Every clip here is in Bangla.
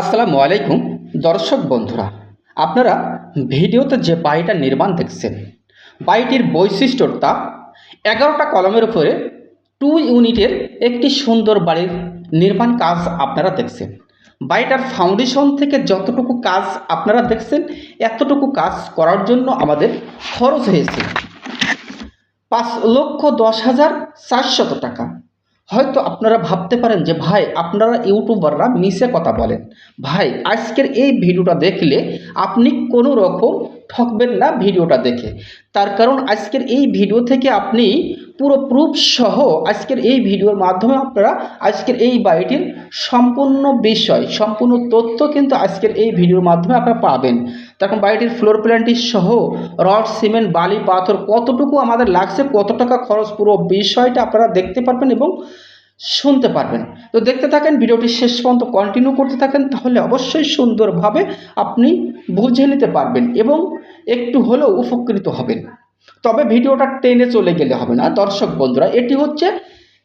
আসসালামু আলাইকুম, দর্শক বন্ধুরা। আপনারা ভিডিওতে যে বাড়িটা নির্মাণ দেখছেন, বাড়িটির বৈশিষ্ট্যটা এগারোটা কলমের উপরে টু ইউনিটের একটি সুন্দর বাড়ির নির্মাণ কাজ আপনারা দেখছেন। বাড়িটার ফাউন্ডেশন থেকে যতটুকু কাজ আপনারা দেখছেন, এতটুকু কাজ করার জন্য আমাদের খরচ হয়েছে পাঁচ লক্ষ দশ হাজার চারশত টাকা। হয়তো আপনারা ভাবতে পারেন যে, ভাই, আপনারা ইউটিউবাররা মিশে কথা বলেন। ভাই, আজকের এই ভিডিওটা দেখলে আপনি কোনো রকম ঠকবেন না ভিডিওটা দেখে। তার কারণ আজকের এই ভিডিও থেকে আপনি পুরো প্রুফ সহ আজকের এই ভিডিওর মাধ্যমে আপনারা আজকের এই বাড়িটির সম্পূর্ণ বিষয়, সম্পূর্ণ তথ্য কিন্তু আজকের এই ভিডিওর মাধ্যমে আপনারা পাবেন। তখন বাড়িটির ফ্লোর প্ল্যানটি সহ রড, সিমেন্ট, বালি, পাথর কতটুকু আমাদের লাগছে, কত টাকা খরচ, পুরো বিষয়টা আপনারা দেখতে পারবেন এবং শুনতে পারবেন। তো দেখতে থাকেন ভিডিওটি শেষ পর্যন্ত কন্টিনিউ করতে থাকেন, তাহলে অবশ্যই সুন্দরভাবে আপনি বুঝে নিতে পারবেন এবং একটু হলেও উপকৃত হবেন। তবে ভিডিওটা টেনে চলে গেলে হবে না। দর্শক বন্ধুরা, এটি হচ্ছে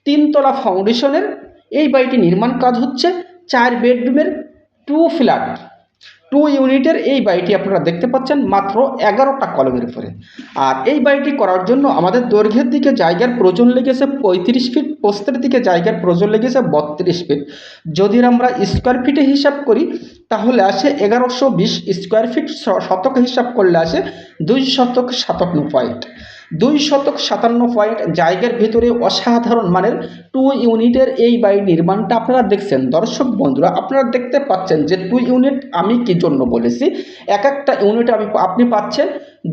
তিনতলা ফাউন্ডেশনের, এই বাড়িটি নির্মাণ কাজ হচ্ছে চার বেডরুমের টু ফ্ল্যাট টু ইউনিটের এই বাড়িটি আপনারা দেখতে পাচ্ছেন মাত্র এগারোটা কলমের উপরে। আর এই বাড়িটি করার জন্য আমাদের দৈর্ঘ্যের দিকে জায়গার প্রয়োজন লেগেছে পঁয়ত্রিশ ফিট পোস্তের দিকে জায়গার প্রয়োজন লেগেছে বত্রিশ ফিট যদি আমরা স্কোয়ার ফিটে হিসাব করি তাহলে আসে এগারোশো বিশ স্কোয়ার ফিট শতক হিসাব করলে আসে দুই শতক সাতান্ন পয়েন্ট দুই শতক সাতান্ন পয়েন্ট জায়গার ভিতরে অসাধারণ মানের টু ইউনিটের এই বাড়ি নির্মাণটা আপনারা দেখছেন। দর্শক বন্ধুরা, আপনারা দেখতে পাচ্ছেন যে টু ইউনিট আমি কি জন্য বলেছি? এক একটা ইউনিট আমি আপনি পাচ্ছেন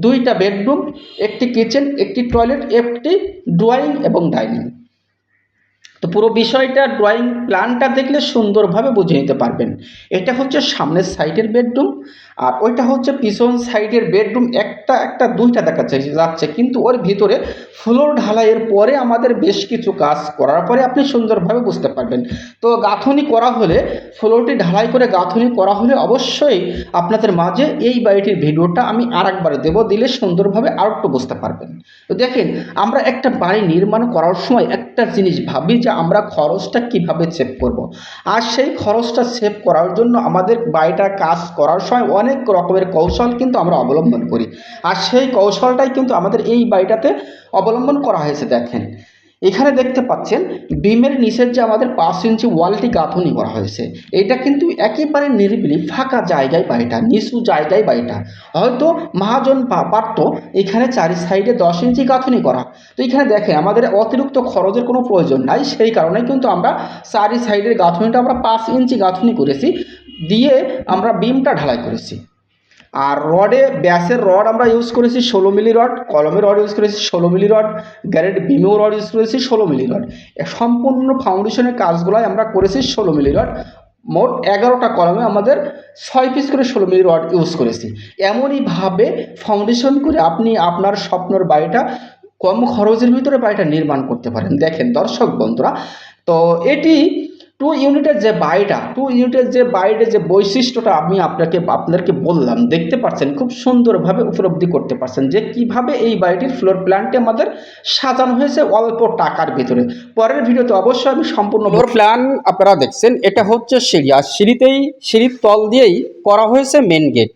দুইটা বেডরুম একটি কিচেন একটি টয়লেট একটি ড্রয়িং এবং ডাইনিং তো পুরো বিষয়টা ড্রয়িং প্ল্যানটা দেখলে সুন্দরভাবে বুঝে নিতে পারবেন। এটা হচ্ছে সামনের সাইডের বেডরুম আর ওইটা হচ্ছে পিছন সাইডের বেডরুম একটা একটা দুইটা দেখা যাচ্ছে কিন্তু ওর ভিতরে ফ্লোর ঢালাইয়ের পরে আমাদের বেশ কিছু কাজ করার পরে আপনি সুন্দরভাবে বুঝতে পারবেন। তো গাঁথনি করা হলে ফ্লোরটি ঢালাই করে গাঁথনি করা হলে অবশ্যই আপনাদের মাঝে এই বাড়িটির ভিডিওটা আমি আর একবার দেবো, দিলে সুন্দরভাবে আর একটু বুঝতে পারবেন। তো দেখেন, আমরা একটা বাড়ি নির্মাণ করার সময় একটা জিনিস ভাবি যে আমরা খরচটা কীভাবে সেভ করব। আর সেই খরচটা সেভ করার জন্য আমাদের বাড়িটার কাজ করার সময় অনেক রকমের কৌশল কিন্তু আমরা অবলম্বন করি। আর সেই কৌশলটাই কিন্তু আমাদের এই বাড়িটাতে অবলম্বন করা হয়েছে, দেখেন। এখানে দেখতে পাচ্ছেন বিমের নিচের যে আমাদের পাঁচ ইঞ্চি ওয়ালটি গাঁথনি করা হয়েছে, এটা কিন্তু একেবারে নিরিবিলি ফাঁকা জায়গায় বাড়িটা, নিচু জায়গায় বাড়িটা। হয়তো মহাজন পারতো এখানে চারি সাইডে দশ ইঞ্চি গাঁথনি করা। তো এখানে দেখেন, আমাদের অতিরিক্ত খরচের কোনো প্রয়োজন নাই, সেই কারণে কিন্তু আমরা চারি সাইডের গাঁথনিটা আমরা পাঁচ ইঞ্চি গাঁথনি করেছি। দিয়ে আমরা বিমটা ঢালাই করেছি। আর রডে, ব্যাসের রড আমরা ইউজ করেছি ষোলো মিলি রড, কলমের রড ইউজ করেছি ষোলো মিলি রড, গ্যারেট বিমেও রড ইউজ করেছি ষোলো মিলি রড। সম্পূর্ণ ফাউন্ডেশনের কাজগুলোই আমরা করেছি ষোলো মিলি রড। মোট এগারোটা কলমে আমাদের ছয় পিস করে ষোলো মিলি রড ইউজ করেছি। এমনইভাবে ফাউন্ডেশন করে আপনি আপনার স্বপ্নর বাড়িটা কম খরচের ভিতরে বাড়িটা নির্মাণ করতে পারেন। দেখেন দর্শক বন্ধুরা, তো এটি টু ইউনিটের যে বাড়িটা টু ইউনিটের যে বাড়ির যে বৈশিষ্ট্যটা আমি আপনাকে, আপনাদেরকে বললাম, দেখতে পাচ্ছেন, খুব সুন্দরভাবে উপলব্ধি করতে পারছেন যে কীভাবে এই বাড়িটির ফ্লোর প্ল্যানটি আমাদের সাজানো হয়েছে অল্প টাকার ভিতরে। পরের ভিডিওতে অবশ্যই আমি সম্পূর্ণ ফ্লোর প্ল্যান আপনারা দেখছেন, এটা হচ্ছে সিঁড়ি, আর সিঁড়িতেই, সিঁড়ির তল দিয়েই করা হয়েছে মেন গেট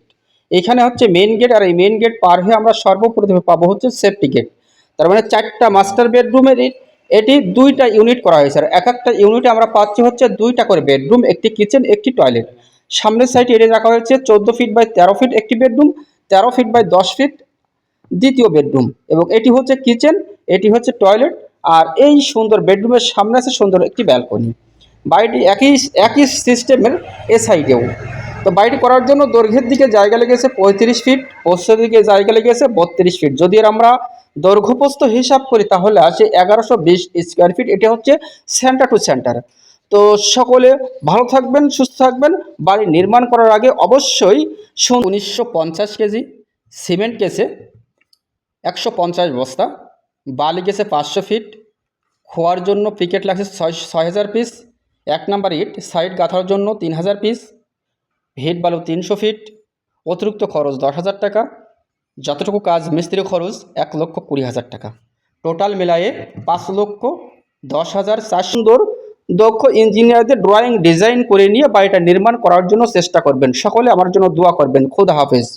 এখানে হচ্ছে মেন গেট আর এই মেন গেট পার হয়ে আমরা সর্বপ্রথমে পাবো হচ্ছে সেফটি গেট তার মানে চারটা মাস্টার বেডরুমের এটি দুইটা ইউনিট করা হয়েছে। আর এক একটা ইউনিটে আমরা পাচ্ছি হচ্ছে দুইটা করে বেডরুম একটি কিচেন একটি টয়লেট সামনের সাইডে এটি রাখা হয়েছে চোদ্দ ফিট বাই তেরো ফিট একটি বেডরুম তেরো ফিট বাই দশ ফিট দ্বিতীয় বেডরুম এবং এটি হচ্ছে কিচেন এটি হচ্ছে টয়লেট আর এই সুন্দর বেডরুমের সামনে আছে সুন্দর একটি ব্যালকনি বাড়িটি একই একই সিস্টেমের এ সাইডেও তো বাড়িটি করার জন্য দৈর্ঘ্যের দিকে জায়গা লেগেছে পঁয়ত্রিশ ফিট পোস্তের দিকে জায়গা লেগেছে বত্রিশ ফিট যদি আমরা দৈর্ঘ্যপ্রস্থ হিসাব করি তাহলে আসে এগারোশো বিশ স্কোয়ার ফিট এটা হচ্ছে সেন্টার টু সেন্টার তো সকলে ভালো থাকবেন, সুস্থ থাকবেন। বাড়ি নির্মাণ করার আগে অবশ্যই উনিশশো পঞ্চাশ কেজি সিমেন্ট কেসে একশো পঞ্চাশ বস্তা। বালি গেছে পাঁচশো ফিট খোয়ার জন্য পিকেট লাগছে ছয় হাজার পিস এক নাম্বার ইট সাইড গাঁথার জন্য তিন হাজার পিস ভিট বালু তিনশো ফিট অতিরিক্ত খরচ দশ হাজার টাকা। যতটুকু কাজ মিস্ত্রি খরচ, এক লক্ষ কুড়ি হাজার টাকা। টোটাল মেলায়ে পাঁচ লক্ষ দশ হাজার চার সুন্দর দক্ষ ইঞ্জিনিয়ারদের ড্রয়িং ডিজাইন করে নিয়ে বাড়িটা নির্মাণ করার জন্য চেষ্টা করবেন। সকলে আমার জন্য দোয়া করবেন। খুদা হাফেজ।